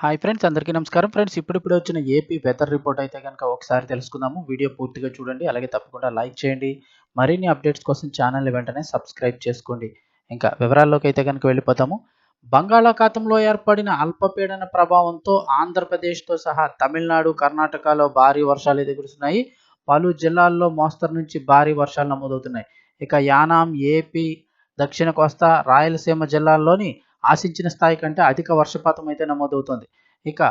Hi friends అందరికీ నమస్కారం. Friends ఇప్పుడిప్పుడు వచ్చిన ఏపీ వెదర్ రిపోర్ట్ అయితే కనుక ఒకసారి తెలుసుకుందాము. వీడియో పూర్తిగా చూడండి అలాగే తప్పకుండా లైక్ చేయండి. మరిన్ని అప్డేట్స్ కోసం ఛానల్ని వెంటనే సబ్స్క్రైబ్ చేసుకోండి. ఇంకా వివరాల్లోకి అయితే కనుక వెళ్ళిపోతాము. బంగాళాఖాతంలో ఏర్పడిన అల్పపీడన ప్రభావంతో ఆంధ్రప్రదేశ్తో సహా తమిళనాడు కర్ణాటకలో భారీ వర్షాలు అయితే కురుస్తున్నాయి. పలు జిల్లాల్లో మోస్తరు నుంచి భారీ వర్షాలు నమోదవుతున్నాయి. ఇక యానాం ఏపీ దక్షిణ కోస్తా రాయలసీమ జిల్లాల్లోని ఆశించిన స్థాయి కంటే అధిక వర్షపాతం అయితే నమోదవుతోంది. ఇక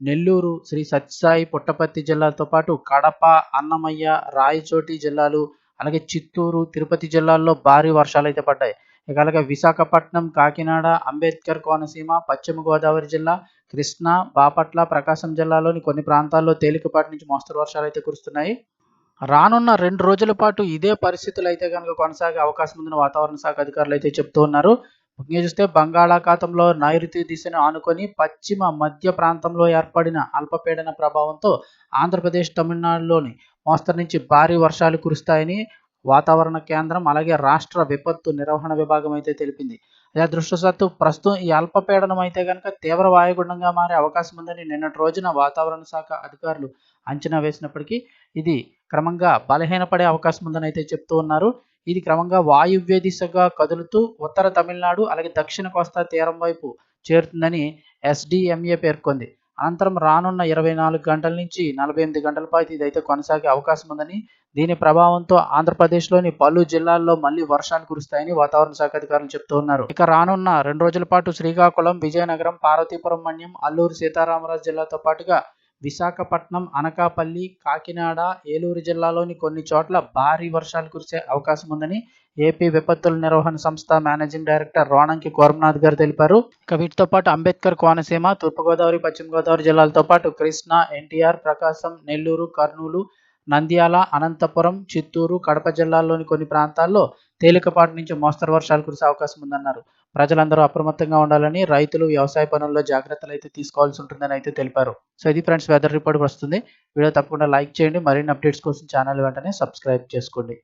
నెల్లూరు శ్రీ సత్యసాయి పుట్టపర్తి జిల్లాలతో పాటు కడప అన్నమయ్య రాయచోటి జిల్లాలు అలాగే చిత్తూరు తిరుపతి జిల్లాల్లో భారీ వర్షాలు అయితే పడ్డాయి. ఇక అలాగే విశాఖపట్నం కాకినాడ అంబేద్కర్ కోనసీమ పశ్చిమ గోదావరి జిల్లా కృష్ణా బాపట్ల ప్రకాశం జిల్లాలోని కొన్ని ప్రాంతాల్లో తేలికపాటి నుంచి మోస్తరు వర్షాలు అయితే కురుస్తున్నాయి. రానున్న రెండు రోజుల పాటు ఇదే పరిస్థితులు అయితే కనుక కొనసాగే అవకాశం ఉందని వాతావరణ శాఖ అధికారులు అయితే చెప్తూ ఉన్నారు. ముఖ్యంగా చూస్తే బంగాళాఖాతంలో నైరుతి దిశను ఆనుకొని పశ్చిమ మధ్య ప్రాంతంలో ఏర్పడిన అల్పపీడన ప్రభావంతో ఆంధ్రప్రదేశ్ తమిళనాడులోని మోస్తరు నుంచి భారీ వర్షాలు కురుస్తాయని వాతావరణ కేంద్రం అలాగే రాష్ట్ర విపత్తు నిర్వహణ విభాగం అయితే తెలిపింది. అదే అదృష్టవశాత్తు ప్రస్తుతం ఈ అల్పపీడనం అయితే కనుక తీవ్ర వాయుగుండంగా మారే అవకాశం ఉందని నిన్నటి రోజున వాతావరణ శాఖ అధికారులు అంచనా వేసినప్పటికీ ఇది క్రమంగా బలహీనపడే అవకాశం ఉందని అయితే చెప్తూ ఉన్నారు. ఇది క్రమంగా వాయువ్య దిశగా కదులుతూ ఉత్తర తమిళనాడు అలాగే దక్షిణ కోస్తా తీరం వైపు చేరుతుందని ఎస్డిఎంఏ పేర్కొంది. అనంతరం రానున్న ఇరవై నాలుగు గంటల నుంచి నలభై ఎనిమిది గంటల పాటు ఇదైతే కొనసాగే అవకాశం ఉందని దీని ప్రభావంతో ఆంధ్రప్రదేశ్లోని పలు జిల్లాల్లో మళ్ళీ వర్షాలు కురుస్తాయని వాతావరణ శాఖ అధికారులు చెబుతూ ఉన్నారు. ఇక రానున్న రెండు రోజుల పాటు శ్రీకాకుళం విజయనగరం పార్వతీపురం మన్యం అల్లూరు సీతారామరాజు జిల్లాతో పాటుగా విశాఖపట్నం అనకాపల్లి కాకినాడ ఏలూరు జిల్లాలోని కొన్ని చోట్ల భారీ వర్షాలు కురిసే అవకాశం ఉందని ఏపీ విపత్తుల నిర్వహణ సంస్థ మేనేజింగ్ డైరెక్టర్ రోణంకి కోరమనాథ్ గారు తెలిపారు. ఇక వీటితో పాటు అంబేద్కర్ కోనసీమ తూర్పుగోదావరి పశ్చిమ గోదావరి జిల్లాలతో పాటు కృష్ణా ఎన్టీఆర్ ప్రకాశం నెల్లూరు కర్నూలు నంద్యాల అనంతపురం చిత్తూరు కడప జిల్లాల్లోని కొన్ని ప్రాంతాల్లో తేలికపాటి నుంచి మోస్తరు వర్షాలు కురిసే అవకాశం ఉందన్నారు. ప్రజలందరూ అప్రమత్తంగా ఉండాలని రైతులు వ్యవసాయ పనుల్లో జాగ్రత్తలు అయితే తీసుకోవాల్సి ఉంటుందని అయితే తెలిపారు. సో ఇది ఫ్రెండ్స్ వెదర్ రిపోర్ట్ వస్తుంది వీడియో తప్పకుండా లైక్ చేయండి. మరిన్ని అప్డేట్స్ కోసం ఛానల్ వెంటనే సబ్స్క్రైబ్ చేసుకోండి.